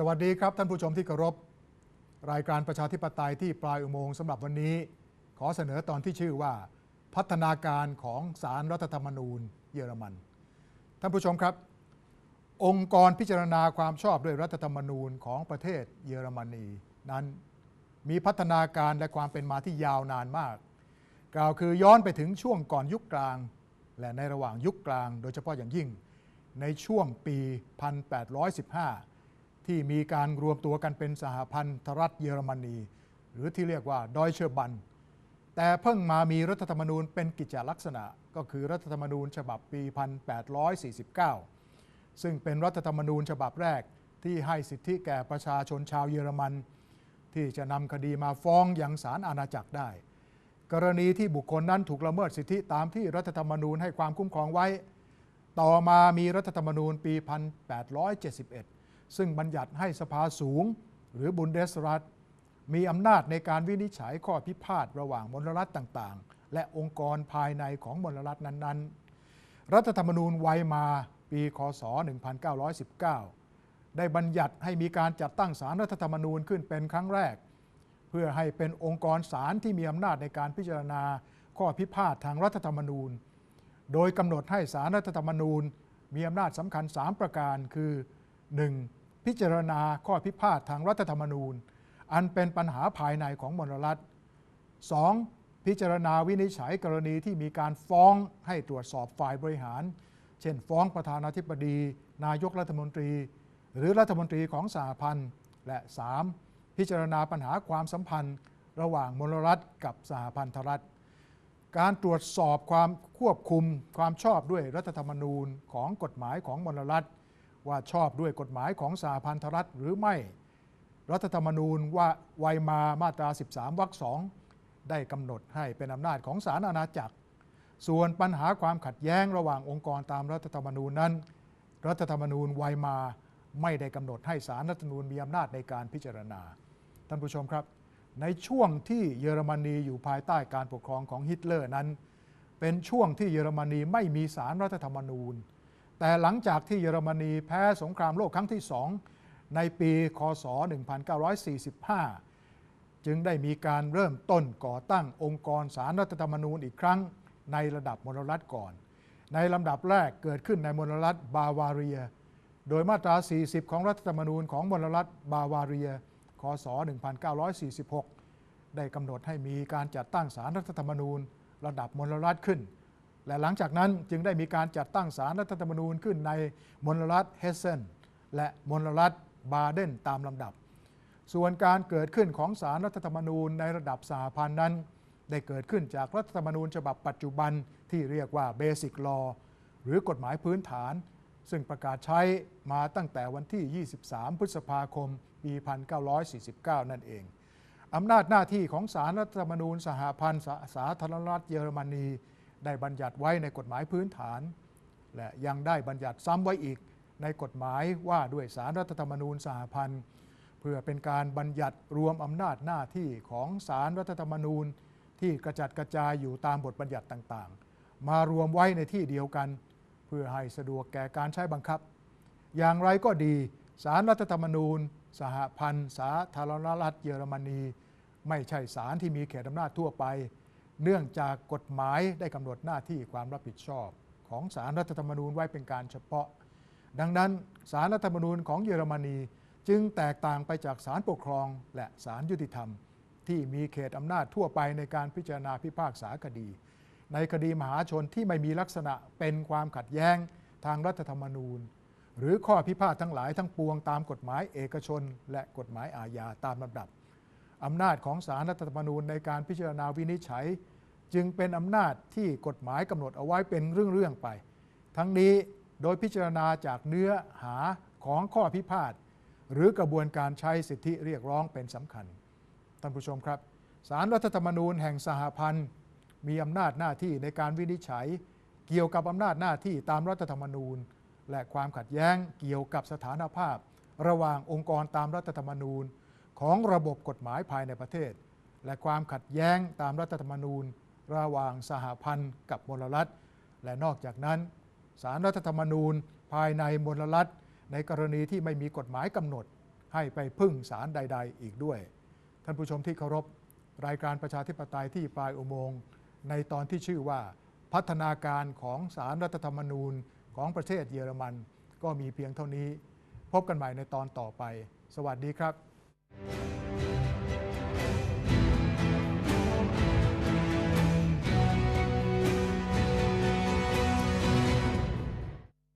สวัสดีครับท่านผู้ชมที่เคารพ รายการประชาธิปไตยที่ปลายอุโมงค์สำหรับวันนี้ ขอเสนอตอนที่ชื่อว่า พัฒนาการของสารรัฐธรรมนูญเยอรมัน ท่านผู้ชมครับ องค์กรพิจารณาความชอบด้วยรัฐธรรมนูญของประเทศเยอรมนี นั้นมีพัฒนาการและความเป็นมาที่ยาวนานมาก กล่าวคือย้อนไปถึงช่วงก่อนยุคกลาง และในระหว่างยุคกลาง โดยเฉพาะอย่างยิ่ง ในช่วงปี 1815 ที่มีการรวมตัวกันเป็นสหพันธรัฐเยอรมนี หรือที่เรียกว่าดอยเชอร์บัน แต่เพิ่งมามีรัฐธรรมนูญเป็นกิจลักษณะ ก็คือรัฐธรรมนูญฉบับปี 1849 ซึ่งเป็นรัฐธรรมนูญฉบับแรกที่ให้สิทธิแก่ประชาชนชาวเยอรมัน ที่จะนำคดีมาฟ้องยังศาลอาณาจักรได้ กรณีที่บุคคลนั้นถูกละเมิดสิทธิตามที่รัฐธรรมนูญให้ความคุ้มครองไว้ ต่อมามีรัฐธรรมนูญปี 1871 ซึ่งบัญญัติให้สภาสูง หรือบุนเดสรัฐ มีอำนาจในการวินิจฉัยข้อพิพาทระหว่างมลรัฐต่างๆ และองค์กรภายในของมลรัฐนั้นๆ รัฐธรรมนูญไวมาปีคศ 1919 ได้บัญญัติให้มีการจัดตั้งศาลรัฐธรรมนูญขึ้นเป็นครั้งแรก เพื่อให้เป็นองค์กรศาลที่มีอำนาจในการพิจารณาข้อพิพาททางรัฐธรรมนูญ โดยกำหนดให้ศาลรัฐธรรมนูญ มีอำนาจสำคัญ 3 ประการคือ 1. พิจารณาข้อพิพาททางรัฐธรรมนูญ อันเป็นปัญหาภายในของมลรัฐ 2. พิจารณาวินิจฉัยกรณีที่มีการฟ้องให้ตรวจสอบฝ่ายบริหาร เช่น ฟ้องประธานาธิบดี นายกรัฐมนตรี หรือรัฐมนตรีของสหพันธ์ และ 3. พิจารณาปัญหาความสัมพันธ์ ระหว่างมลรัฐกับสหพันธรัฐ การตรวจสอบความควบคุมความชอบด้วยรัฐธรรมนูญของกฎหมายของมลรัฐ ว่าชอบด้วยกฎหมายของสหพันธรัฐหรือไม่ รัฐธรรมนูญว่าไวมามาตรา 13 วรรคสองได้กำหนดให้เป็นอำนาจของศาลอาณาจักร ส่วนปัญหาความขัดแย้งระหว่างองค์กรตามรัฐธรรมนูญนั้น รัฐธรรมนูญไวมาไม่ได้กำหนดให้ศาลรัฐธรรมนูญมีอำนาจในการพิจารณา ท่านผู้ชมครับ ในช่วงที่เยอรมนีอยู่ภายใต้การปกครองของฮิตเลอร์นั้น เป็นช่วงที่เยอรมนีไม่มีศาลรัฐธรรมนูญ แต่หลังจากที่เยอรมนีแพ้สงครามโลกครั้งที่สองในปีคศ 1945 จึงได้มีการเริ่มต้นก่อตั้งองค์กรสารรัฐธรรมนูญอีกครั้งในระดับมลรัฐก่อน ในลำดับแรกเกิดขึ้นในมลรัฐบาวาเรีย โดยมาตรา 40 ของรัฐธรรมนูญของมลรัฐบาวาเรีย คศ 1946 ได้กำหนดให้มีการจัดตั้งสารรัฐธรรมนูญ ระดับมลรัฐขึ้น และหลังจากนั้นจึงได้มีการจัดตั้งสารรัฐธรรมนูญขึ้นในมลรัฐเฮสเซนและมลรัฐบาเดนตามลำดับ ส่วนการเกิดขึ้นของสารรัฐธรรมนูญในระดับสหพันธ์นั้น ได้เกิดขึ้นจากรัฐธรรมนูญฉบับปัจจุบันที่เรียกว่า Basic Law หรือกฎหมายพื้นฐาน ซึ่งประกาศใช้มาตั้งแต่วันที่ 23 พฤษภาคม ปี 1949 นั่นเองอำนาจหน้าที่ของสารรัฐธรรมนูญสหพันธ์สาสาธารณรัฐเยอรมนี ได้บัญญัติไว้ในกฎหมายพื้นฐาน และยังได้บัญญัติซ้ำไว้อีกในกฎหมายว่าด้วยสารรัฐธรรมนูญสหพันธ์ เพื่อเป็นการบัญญัติรวมอำนาจหน้าที่ของสารรัฐธรรมนูญที่กระจัดกระจายอยู่ตามบทบัญญัติต่างๆ มารวมไว้ในที่เดียวกัน เพื่อให้สะดวกแก่การใช้บังคับ อย่างไรก็ดีสารรัฐธรรมนูญ สหพันธ์ สาธารณรัฐเยอรมนี ไม่ใช่สารที่มีเขตอำนาจทั่วไป เนื่องจากกฎหมายได้กำหนดหน้าที่ความรับผิดชอบ ของสารรัฐธรรมนูญไว้เป็นการเฉพาะ ดังนั้นสารรัฐธรรมนูญของเยอรมนีจึงแตกต่างไปจากสารปกครองและสารยุติธรรม ที่มีเขตอำนาจทั่วไปในการพิจารณาพิพากษาคดี ในคดีมหาชนที่ไม่มีลักษณะเป็นความขัดแย้งทางรัฐธรรมนูญ หรือข้อพิพาททั้งหลายทั้งปวงตามกฎหมายเอกชน และกฎหมายอาญาตามลำดับ อำนาจของสารรัฐธรรมนูญในการพิจารณาวินิจฉัย จึงเป็นอำนาจที่กฎหมายกำหนดเอาไว้เป็นเรื่องๆไป ทั้งนี้โดยพิจารณาจากเนื้อหาของข้อพิพาทหรือกระบวนการใช้สิทธิเรียกร้องเป็นสำคัญท่านผู้ชมครับสารรัฐธรรมนูญแห่งสหพันธ์ มีอำนาจหน้าที่ในการวินิจฉัย เกี่ยวกับอำนาจหน้าที่ตามรัฐธรรมนูญ และความขัดแย้งเกี่ยวกับสถานภาพ ระหว่างองค์กรตามรัฐธรรมนูญ ของระบบกฎหมายภายในประเทศ และความขัดแย้งตามรัฐธรรมนูญ ระหว่างสหพันธ์กับมลรัฐ และนอกจากนั้นสารรัฐธรรมนูญภายในมลรัฐ ในกรณีที่ไม่มีกฎหมายกำหนด ให้ไปพึ่งศาลใด ๆ อีกด้วย ท่านผู้ชมที่เคารพ รายการประชาธิปไตยที่ปลายอุโมงค์ในตอนที่ชื่อว่าพัฒนาการของสารรัฐธรรมนูญของประเทศเยอรมัน ก็มีเพียงเท่านี้ พบกันใหม่ในตอนต่อไป สวัสดีครับ you